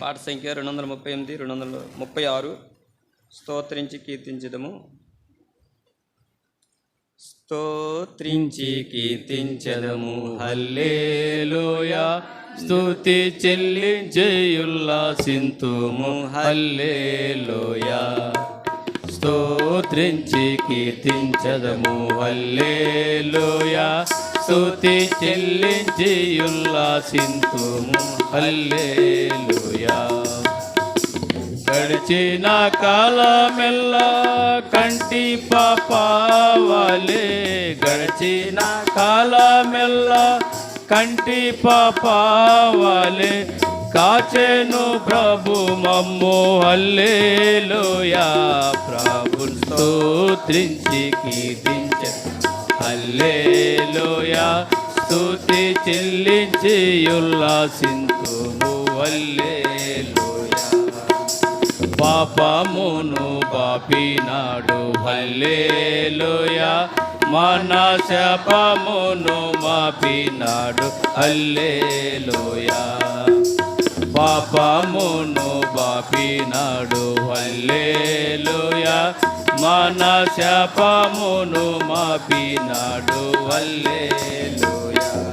పాట సంఖ్య రెండు వందల ముప్పై ఎనిమిది రెండు వందల ముప్పై ఆరు స్తోత్రించి కీర్తించదము. స్తోత్రించి కీర్తించదము. హల్లేలోయా. స్తుతి చెల్లించేయుల్లాసింతుము హల్లేలోయా. స్తోత్రించి కీర్తించదము. హల్లేలోయా. స్తుతి చెల్లించేయుల్లాసింతుము హల్లేలుయా. గడిచిన కాలమెల్ల కంటి పాపావలే. గడిచిన కాలమెల్ల కంటి పాపావలే. కాచెను ప్రభు మమ్ము. హల్లేలుయా. ప్రభు స్తోత్రించి కీర్తించ హల్లేలుయా. స్తుతి చెల్లించి ఉల్లాసింతుము. హల్లేలుయా. పాపమును పాపినాడు. హల్లేలుయా. మన శాపమును మాపినాడు. హల్లేలుయా. పాపమును బాపినాడు హల్లేలుయా. మన శాపమును మాపినాడు. హల్లేలుయా.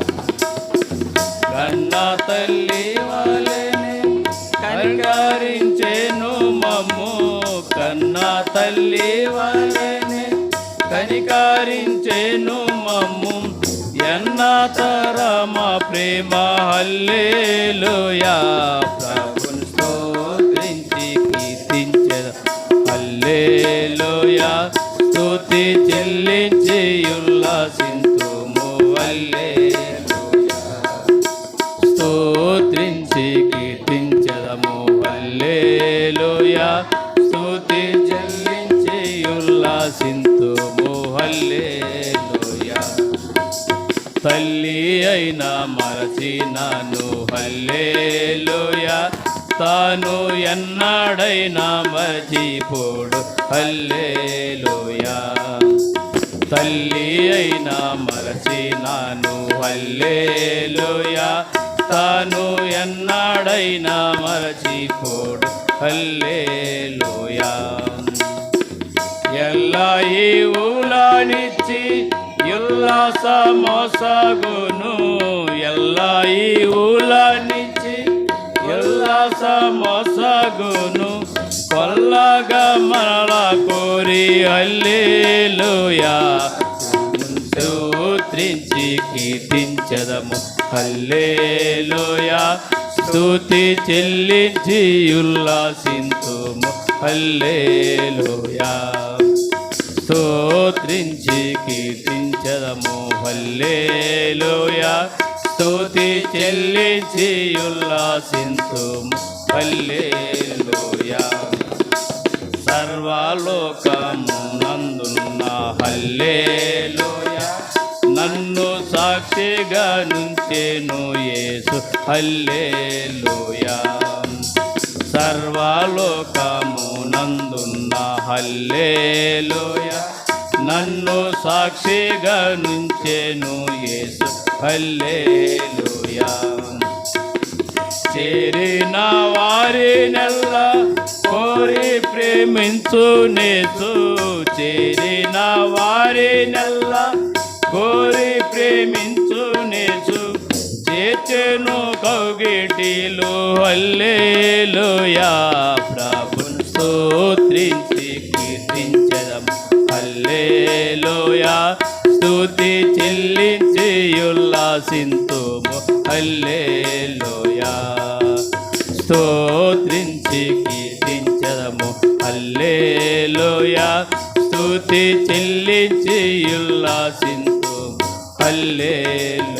కన్న తల్లి వలెనే కనికరించేను మమ్ము. కన్న తల్లి వలెనే కనికరించేను మమ్ము. ఎన్న తరమ ప్రేమ. హల్లేలుయా. చెల్లించి ఉల్లాసింతుము హల్లేలుయా స్తోత్రించి కీర్తించదము హల్లేలుయా స్తుతి చెల్లించి ఉల్లాసింతుము హల్లేలుయా తల్లి అయినా మరచినాను హల్లేలుయా తాను ఎన్నాడైనా మరచిపోడు హల్లేలుయా తల్లి అయినా మరచినాను. హల్లేలుయా. తాను ఎన్నాడైనా మరచిపోడు. హల్లేలుయా. ఎల్లా ఈ ఊలానిచ్చి ఉల్లాస మోసగును. ఎల్లా ఈ ఊలానిచ్చి ఉల్లాస మోసగును. కొల్లగా మనల కోరి అల్లేలుయా స్తోత్రించి కీర్తించదము అల్లేలుయా స్తుతి చెల్లించి ఉల్లాసింతుము అల్లేలుయా స్తోత్రించి కీర్తించదము హల్లేలుయా. స్తుతి చెల్లించి ఉల్లాసింతుము హల్లేలుయా. సర్వలోకము నందున్న నన్ను సాక్షిగా నుంచేను యేసు. హల్లేలుయా. సర్వలోకము నందున్న హల్లేలుయా. నన్ను సాక్షిగా నుంచేను యేసు. హల్లేలుయా. చేరిన వారి నెల్ల కోరి ప్రేమించు నేసు చేరిన వారి నెల్ల కోరి ప్రేమించు నేసు చేర్చెను కౌగిటిలు. హల్లేలుయా. ప్రభుని స్తోత్రించి కీర్తించదం. అల్లేలుయా స్తుతి చెల్లించి ఉల్లాసింతుము అల్లేలుయా స్తోత్రించి కీర్తించదము హల్లేలుయా. స్తుతి చెల్లించి ఉల్లాసింతుము హల్లేలు